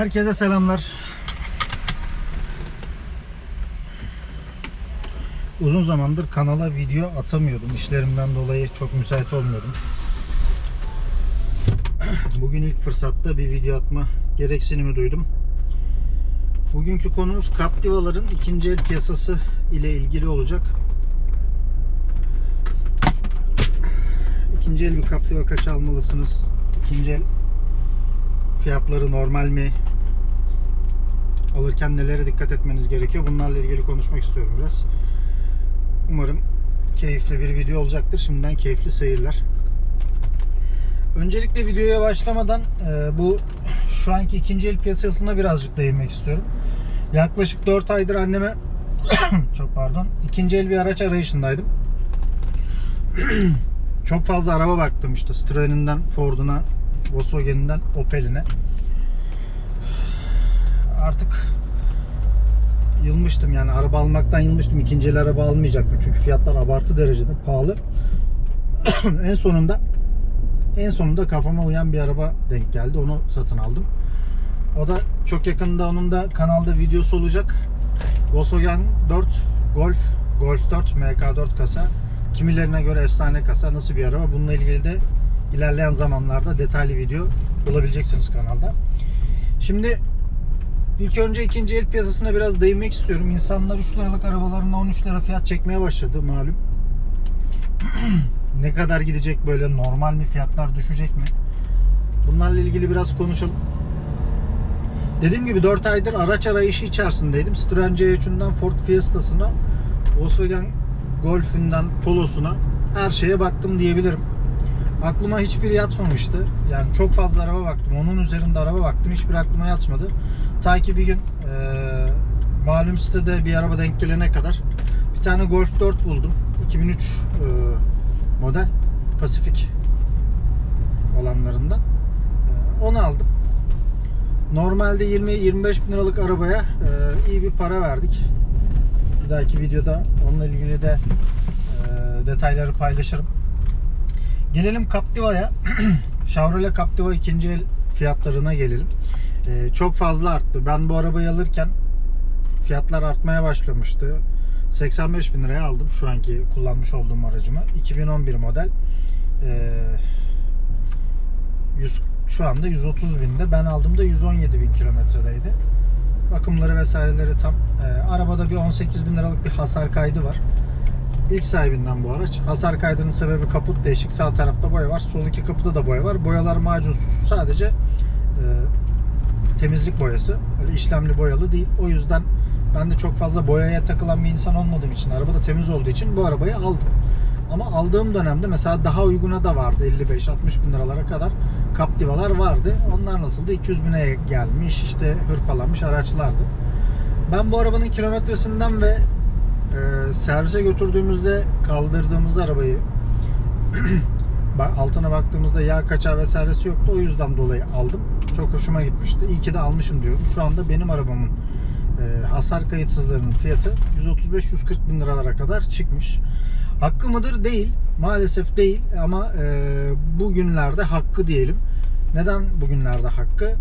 Herkese selamlar. Uzun zamandır kanala video atamıyordum. İşlerimden dolayı çok müsait olmuyordum. Bugün ilk fırsatta bir video atma gereksinimi duydum. Bugünkü konumuz Captiva'ların ikinci el piyasası ile ilgili olacak. İkinci el bir Captiva kaç almalısınız? İkinci el fiyatları normal mi? Alırken nelere dikkat etmeniz gerekiyor? Bunlarla ilgili konuşmak istiyorum biraz. Umarım keyifli bir video olacaktır. Şimdiden keyifli seyirler. Öncelikle videoya başlamadan e, bu şu anki ikinci el piyasasına birazcık değinmek istiyorum. Yaklaşık 4 aydır anneme çok pardon ikinci el bir araç arayışındaydım. çok fazla araba baktım işte Citroen'inden Ford'una Volkswagen'inden Opel'ine. Artık yılmıştım yani araba almaktan yılmıştım. İkinci el araba almayacaktım çünkü fiyatlar abartı derecede pahalı. en sonunda en sonunda kafama uyan bir araba denk geldi. Onu satın aldım. O da çok yakında onun da kanalda videosu olacak. Volkswagen 4 Golf Golf 4 MK4 kasa. Kimilerine göre efsane kasa. Nasıl bir araba? Bununla ilgili de ilerleyen zamanlarda detaylı video bulabileceksiniz kanalda. Şimdi ilk önce ikinci el piyasasına biraz değinmek istiyorum. İnsanlar 3 liralık arabalarına 13 lira fiyat çekmeye başladı malum. ne kadar gidecek böyle normal mi fiyatlar düşecek mi? Bunlarla ilgili biraz konuşalım. Dediğim gibi 4 aydır araç arayışı içerisindeydim. Citroen C3'ünden Ford Fiesta'sına, Volkswagen Golf'ünden Polo'suna her şeye baktım diyebilirim. Aklıma hiçbir yatmamıştı. Yani çok fazla araba baktım. Onun üzerinde araba baktım. Hiçbir aklıma yatmadı. Ta ki bir gün e, malum sitede bir araba denk gelene kadar bir tane Golf 4 buldum. 2003 e, model Pasifik olanlarından. E, onu aldım. Normalde 20-25 bin liralık arabaya e, iyi bir para verdik. Bir dahaki videoda onunla ilgili de e, detayları paylaşırım. Gelelim Captiva'ya. Chevrolet Captiva ikinci el fiyatlarına gelelim. E, çok fazla arttı. Ben bu arabayı alırken fiyatlar artmaya başlamıştı. 85 bin liraya aldım şu anki kullanmış olduğum aracımı. 2011 model. E, 100 şu anda 130 binde. Ben aldığımda 117 bin kilometredeydi. Bakımları vesaireleri tam. E, arabada bir 18 bin liralık bir hasar kaydı var. İlk sahibinden bu araç. Hasar kaydının sebebi kaput değişik. Sağ tarafta boya var. Sol iki kapıda da boya var. Boyalar macunsuz. Sadece e, temizlik boyası. Öyle işlemli boyalı değil. O yüzden ben de çok fazla boyaya takılan bir insan olmadığım için, araba da temiz olduğu için bu arabayı aldım. Ama aldığım dönemde mesela daha uyguna da vardı 55-60 bin liralara kadar Captiva'lar vardı. Onlar nasıldı? 200 bine gelmiş işte hırpalanmış araçlardı. Ben bu arabanın kilometresinden ve e, servise götürdüğümüzde kaldırdığımızda arabayı altına baktığımızda yağ kaçağı vesairesi yoktu. O yüzden dolayı aldım. Çok hoşuma gitmişti. İyi ki de almışım diyorum. Şu anda benim arabamın e, hasar kayıtsızlarının fiyatı 135-140 bin liralara kadar çıkmış. Hakkı mıdır? Değil. Maalesef değil ama e, bugünlerde hakkı diyelim. Neden bugünlerde hakkı?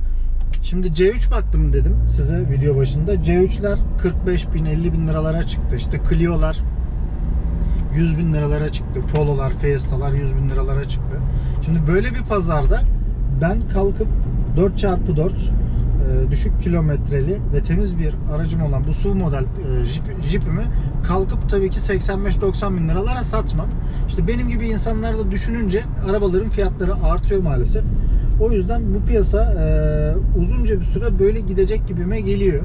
Şimdi C3 baktım dedim size video başında. C3'ler 45 bin 50 bin liralara çıktı. İşte Clio'lar 100 bin liralara çıktı. Polo'lar, Fiesta'lar 100 bin liralara çıktı. Şimdi böyle bir pazarda ben kalkıp 4x4 e, düşük kilometreli ve temiz bir aracım olan bu SUV model e, Jeep, Jeep'imi kalkıp tabii ki 85-90 bin liralara satmam. İşte benim gibi insanlar da düşününce arabaların fiyatları artıyor maalesef. O yüzden bu piyasa e, uzunca bir süre böyle gidecek gibime geliyor.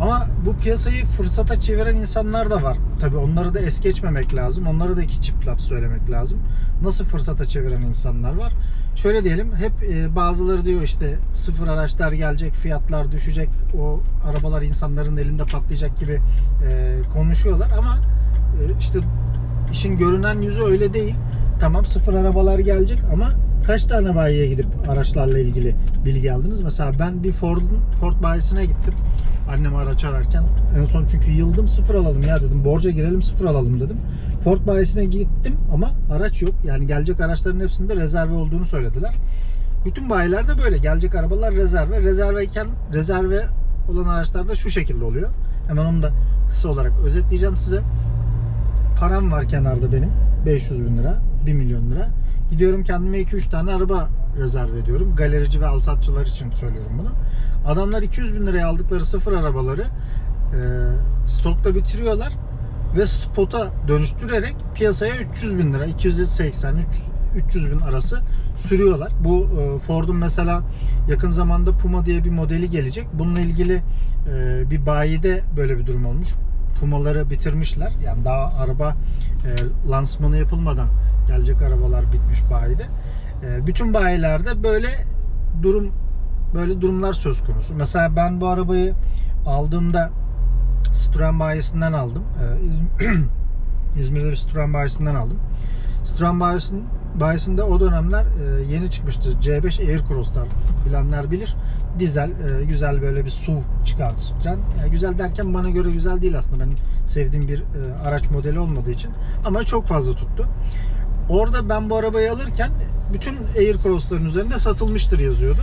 Ama bu piyasayı fırsata çeviren insanlar da var. Tabii onları da es geçmemek lazım. Onlara da iki çift laf söylemek lazım. Nasıl fırsata çeviren insanlar var? Şöyle diyelim, hep e, bazıları diyor işte sıfır araçlar gelecek, fiyatlar düşecek, o arabalar insanların elinde patlayacak gibi e, konuşuyorlar. Ama e, işte işin görünen yüzü öyle değil. Tamam sıfır arabalar gelecek ama kaç tane bayiye gidip araçlarla ilgili bilgi aldınız? Mesela ben bir Ford'un Ford bayisine gittim. Annem araç ararken en son çünkü yıldım sıfır alalım ya dedim. Borca girelim sıfır alalım dedim. Ford bayisine gittim ama araç yok. Yani gelecek araçların hepsinde rezerve olduğunu söylediler. Bütün bayilerde böyle. Gelecek arabalar rezerve. Rezerveyken rezerve olan araçlarda şu şekilde oluyor. Hemen onu da kısa olarak özetleyeceğim size. Param var kenarda benim. 500 bin lira, 1 milyon lira. Gidiyorum kendime 2-3 tane araba rezerv ediyorum. Galerici ve alsatçılar için söylüyorum bunu. Adamlar 200 bin liraya aldıkları sıfır arabaları e, stokta bitiriyorlar ve spota dönüştürerek piyasaya 300 bin lira, 280, 300 bin arası sürüyorlar. Bu e, Ford'un mesela yakın zamanda Puma diye bir modeli gelecek. Bununla ilgili e, bir bayide böyle bir durum olmuş. Pumaları bitirmişler. Yani daha araba e, lansmanı yapılmadan gelecek arabalar bitmiş bayide. E, bütün bayilerde böyle durum böyle durumlar söz konusu. Mesela ben bu arabayı aldığımda Citroen bayisinden aldım. Ee, İzm- İzmir'de bir Citroen bayisinden aldım. Citroen bayisin, bayisinde o dönemler e, yeni çıkmıştı. C5 Aircross'lar bilenler bilir. Dizel, e, güzel böyle bir SUV çıkardı Citroen. Yani güzel derken bana göre güzel değil aslında. Benim sevdiğim bir e, araç modeli olmadığı için. Ama çok fazla tuttu. Orada ben bu arabayı alırken bütün Aircross'ların üzerinde satılmıştır yazıyordu.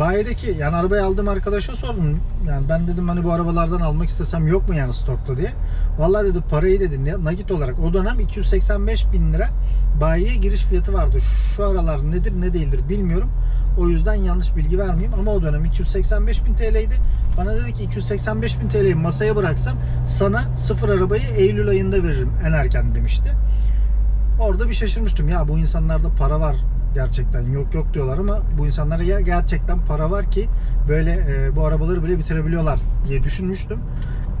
Bayideki yani arabayı aldığım arkadaşa sordum. Yani ben dedim hani bu arabalardan almak istesem yok mu yani stokta diye. Vallahi dedi parayı dedi nakit olarak o dönem 285 bin lira bayiye giriş fiyatı vardı. Şu aralar nedir ne değildir bilmiyorum. O yüzden yanlış bilgi vermeyeyim ama o dönem 285 bin TL'ydi. Bana dedi ki 285 bin TL'yi masaya bıraksan sana sıfır arabayı Eylül ayında veririm en erken demişti. Orada bir şaşırmıştım. Ya bu insanlarda para var gerçekten. Yok yok diyorlar ama bu insanlara ya gerçekten para var ki böyle e, bu arabaları bile bitirebiliyorlar diye düşünmüştüm.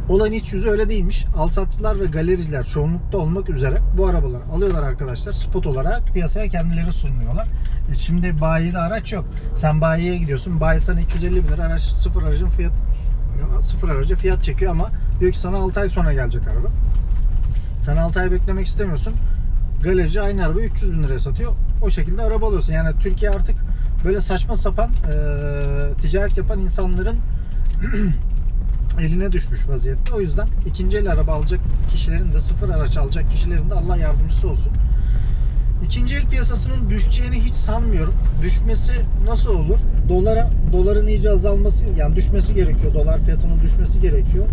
Olayın iç yüzü öyle değilmiş. Alsatçılar ve galericiler çoğunlukta olmak üzere bu arabaları alıyorlar arkadaşlar. Spot olarak piyasaya kendileri sunuyorlar. E şimdi bayide araç yok. Sen bayiye gidiyorsun. Bayi sana 250 bin lira araç, sıfır aracın fiyat sıfır araca fiyat çekiyor ama diyor ki sana 6 ay sonra gelecek araba. Sen 6 ay beklemek istemiyorsun. Galerici aynı arabayı 300 bin liraya satıyor. O şekilde araba alıyorsun. Yani Türkiye artık böyle saçma sapan e, ticaret yapan insanların eline düşmüş vaziyette. O yüzden ikinci el araba alacak kişilerin de sıfır araç alacak kişilerin de Allah yardımcısı olsun. İkinci el piyasasının düşeceğini hiç sanmıyorum. Düşmesi nasıl olur? Dolara doların iyice azalması yani düşmesi gerekiyor. Dolar fiyatının düşmesi gerekiyor.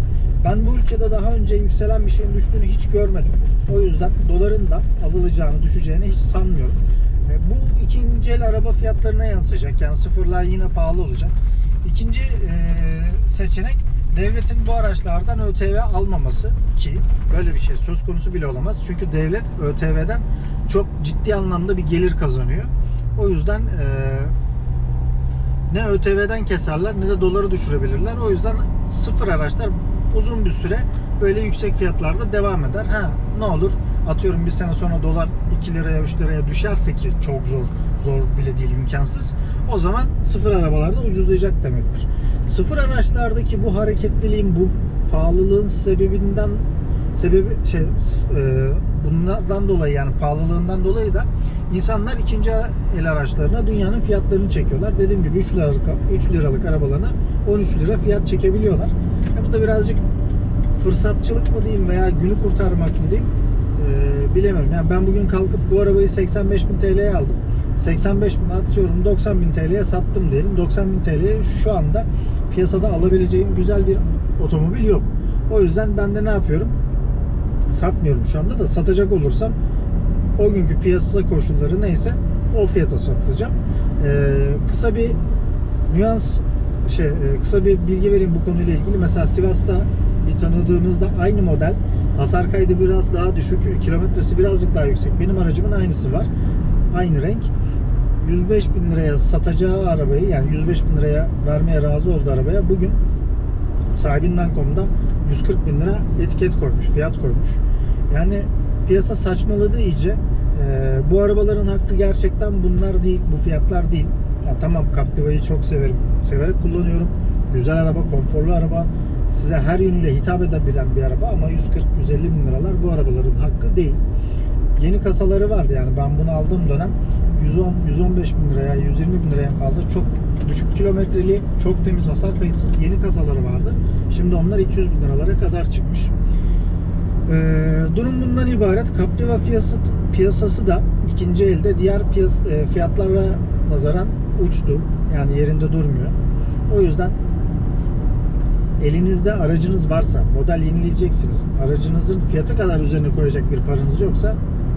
Ben bu ülkede daha önce yükselen bir şeyin düştüğünü hiç görmedim. O yüzden doların da azalacağını, düşeceğini hiç sanmıyorum. E, Bu ikinci el araba fiyatlarına yansıyacak. Yani sıfırlar yine pahalı olacak. İkinci e, seçenek devletin bu araçlardan ÖTV almaması ki böyle bir şey söz konusu bile olamaz. Çünkü devlet ÖTV'den çok ciddi anlamda bir gelir kazanıyor. O yüzden e, ne ÖTV'den keserler ne de doları düşürebilirler. O yüzden sıfır araçlar uzun bir süre böyle yüksek fiyatlarda devam eder. Ha ne olur atıyorum bir sene sonra dolar 2 liraya 3 liraya düşerse ki çok zor zor bile değil imkansız. O zaman sıfır arabalarda ucuzlayacak demektir. Sıfır araçlardaki bu hareketliliğin bu pahalılığın sebebinden sebebi şey e, bunlardan dolayı yani pahalılığından dolayı da insanlar ikinci el araçlarına dünyanın fiyatlarını çekiyorlar. Dediğim gibi 3 liralık 3 liralık arabalarına 13 lira fiyat çekebiliyorlar. E bu da birazcık fırsatçılık mı diyeyim veya günü kurtarmak mı diyeyim e, bilemiyorum. Yani ben bugün kalkıp bu arabayı 85 bin TL'ye aldım. 85 bin atıyorum 90 bin TL'ye sattım diyelim. 90 bin TL'ye şu anda piyasada alabileceğim güzel bir otomobil yok. O yüzden ben de ne yapıyorum? Satmıyorum şu anda da satacak olursam o günkü piyasa koşulları neyse o fiyata satacağım. Ee, kısa bir nüans şey e, kısa bir bilgi vereyim bu konuyla ilgili. Mesela Sivas'ta bir tanıdığımızda aynı model hasar kaydı biraz daha düşük, kilometresi birazcık daha yüksek. Benim aracımın aynısı var. Aynı renk. 105 bin liraya satacağı arabayı yani 105 bin liraya vermeye razı oldu arabaya. Bugün sahibinden.com'da 140 bin lira etiket koymuş, fiyat koymuş. Yani piyasa saçmaladı iyice. Ee, bu arabaların hakkı gerçekten bunlar değil, bu fiyatlar değil. Ya tamam Captiva'yı çok severim, severek kullanıyorum. Güzel araba, konforlu araba. Size her yönüyle hitap edebilen bir araba ama 140-150 bin liralar bu arabaların hakkı değil. Yeni kasaları vardı yani ben bunu aldığım dönem 110 115 bin liraya 120 bin liraya fazla çok düşük kilometreli çok temiz hasar kayıtsız yeni kasaları vardı. Şimdi onlar 200 bin liralara kadar çıkmış. Ee, durum bundan ibaret. Captiva piyasası, piyasası da ikinci elde diğer piyas, e, fiyatlara nazaran uçtu. Yani yerinde durmuyor. O yüzden elinizde aracınız varsa, model yenileyeceksiniz. Aracınızın fiyatı kadar üzerine koyacak bir paranız yoksa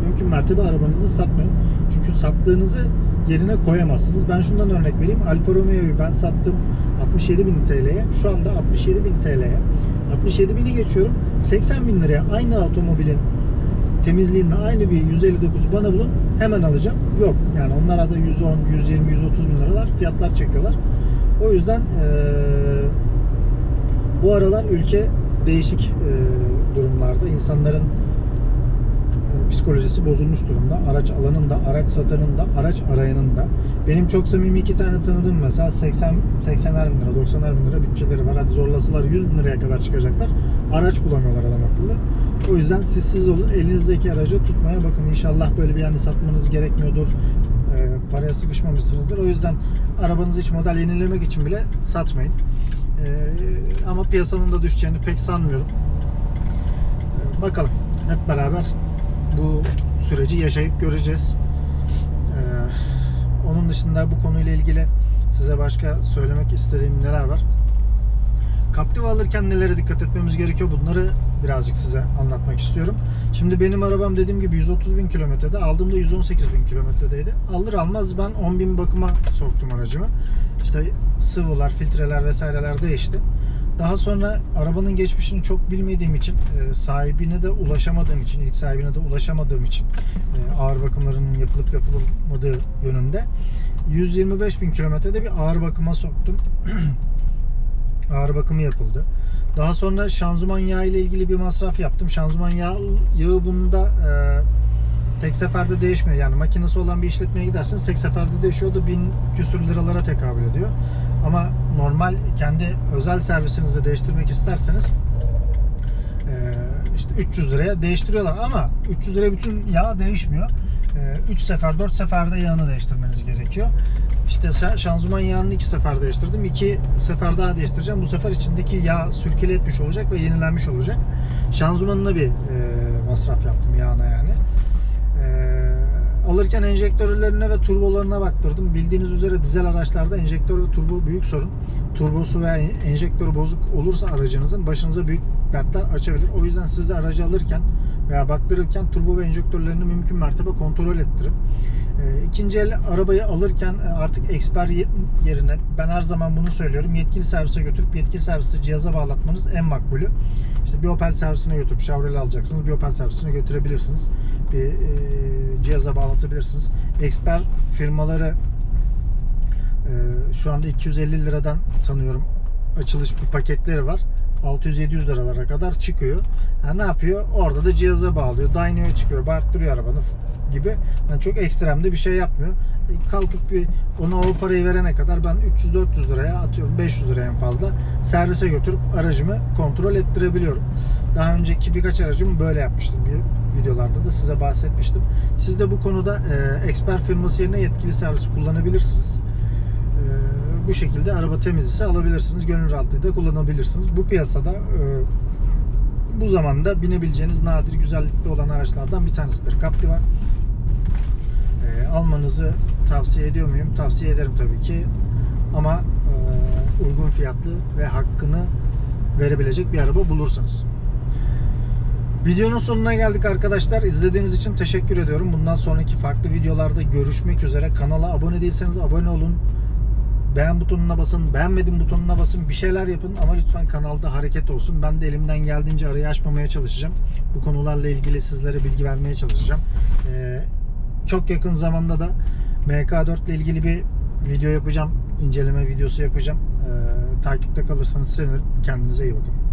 mümkün mertebe arabanızı satmayın. Çünkü sattığınızı yerine koyamazsınız. Ben şundan örnek vereyim. Alfa Romeo'yu ben sattım 67 bin TL'ye. Şu anda 67 bin TL'ye. 67 bini geçiyorum. 80 bin liraya aynı otomobilin temizliğinde aynı bir 159'u bana bulun hemen alacağım. Yok yani onlara da 110, 120, 130 bin liralar fiyatlar çekiyorlar. O yüzden eee, bu aralar ülke değişik eee, durumlarda. İnsanların e, psikolojisi bozulmuş durumda. Araç alanında, araç satanın da, araç arayanın da. Benim çok samimi iki tane tanıdığım mesela 80 80'er bin lira, 90'er bin lira bütçeleri var. Hadi zorlasalar 100 bin liraya kadar çıkacaklar. Araç bulamıyorlar adam akıllı. O yüzden siz siz olun. Elinizdeki aracı tutmaya bakın. İnşallah böyle bir yani satmanız gerekmiyordur. E, paraya sıkışmamışsınızdır. O yüzden arabanızı hiç model yenilemek için bile satmayın. E, ama piyasanın da düşeceğini pek sanmıyorum. E, bakalım. Hep beraber bu süreci yaşayıp göreceğiz. Ee, onun dışında bu konuyla ilgili size başka söylemek istediğim neler var? Captiva alırken nelere dikkat etmemiz gerekiyor bunları birazcık size anlatmak istiyorum. Şimdi benim arabam dediğim gibi 130 bin kilometrede aldığımda 118 bin kilometredeydi. Alır almaz ben 10 bin bakıma soktum aracımı. İşte sıvılar, filtreler vesaireler değişti. Daha sonra arabanın geçmişini çok bilmediğim için, e, sahibine de ulaşamadığım için, ilk sahibine de ulaşamadığım için e, ağır bakımlarının yapılıp yapılmadığı yönünde 125 bin kilometrede bir ağır bakıma soktum. ağır bakımı yapıldı. Daha sonra şanzıman yağı ile ilgili bir masraf yaptım. Şanzıman yağı, yağı bunda e, tek seferde değişmiyor. Yani makinesi olan bir işletmeye giderseniz tek seferde değişiyor da bin küsür liralara tekabül ediyor. Ama normal kendi özel servisinizde değiştirmek isterseniz e, işte 300 liraya değiştiriyorlar ama 300 liraya bütün yağ değişmiyor. 3 sefer 4 seferde yağını değiştirmeniz gerekiyor. İşte şa- şanzıman yağını 2 sefer değiştirdim. 2 sefer daha değiştireceğim. Bu sefer içindeki yağ sürküle etmiş olacak ve yenilenmiş olacak. Şanzımanına bir e, masraf yaptım yağına yani. Alırken enjektörlerine ve turbolarına baktırdım. Bildiğiniz üzere dizel araçlarda enjektör ve turbo büyük sorun. Turbosu veya enjektörü bozuk olursa aracınızın başınıza büyük dertler açabilir. O yüzden siz de aracı alırken veya baktırırken turbo ve enjektörlerini mümkün mertebe kontrol ettirin. E, ikinci el arabayı alırken e, artık eksper ye- yerine ben her zaman bunu söylüyorum. Yetkili servise götürüp yetkili serviste cihaza bağlatmanız en makbulü. İşte bir Opel servisine götürüp Chevrolet alacaksınız. Bir Opel servisine götürebilirsiniz. Bir e, cihaza bağlatabilirsiniz. Eksper firmaları e, şu anda 250 liradan sanıyorum açılış bir paketleri var. 600-700 liralara kadar çıkıyor. Ha, ne yapıyor? Orada da cihaza bağlıyor. Dyno'ya çıkıyor. Bağırttırıyor arabanı gibi. Yani çok ekstremde bir şey yapmıyor. Kalkıp bir ona o parayı verene kadar ben 300-400 liraya atıyorum 500 liraya en fazla servise götürüp aracımı kontrol ettirebiliyorum. Daha önceki birkaç aracımı böyle yapmıştım. Bir videolarda da size bahsetmiştim. Siz de bu konuda e, eksper firması yerine yetkili servis kullanabilirsiniz. Bu şekilde araba temiz ise alabilirsiniz. Gönül rahatlığıyla kullanabilirsiniz. Bu piyasada e, bu zamanda binebileceğiniz nadir güzellikte olan araçlardan bir tanesidir. Captiva. Ee, almanızı tavsiye ediyor muyum? Tavsiye ederim tabii ki. Ama e, uygun fiyatlı ve hakkını verebilecek bir araba bulursanız. Videonun sonuna geldik arkadaşlar. İzlediğiniz için teşekkür ediyorum. Bundan sonraki farklı videolarda görüşmek üzere. Kanala abone değilseniz abone olun. Beğen butonuna basın, beğenmedim butonuna basın. Bir şeyler yapın ama lütfen kanalda hareket olsun. Ben de elimden geldiğince arayı açmamaya çalışacağım. Bu konularla ilgili sizlere bilgi vermeye çalışacağım. Ee, çok yakın zamanda da MK4 ile ilgili bir video yapacağım. İnceleme videosu yapacağım. Ee, takipte kalırsanız sevinirim. Kendinize iyi bakın.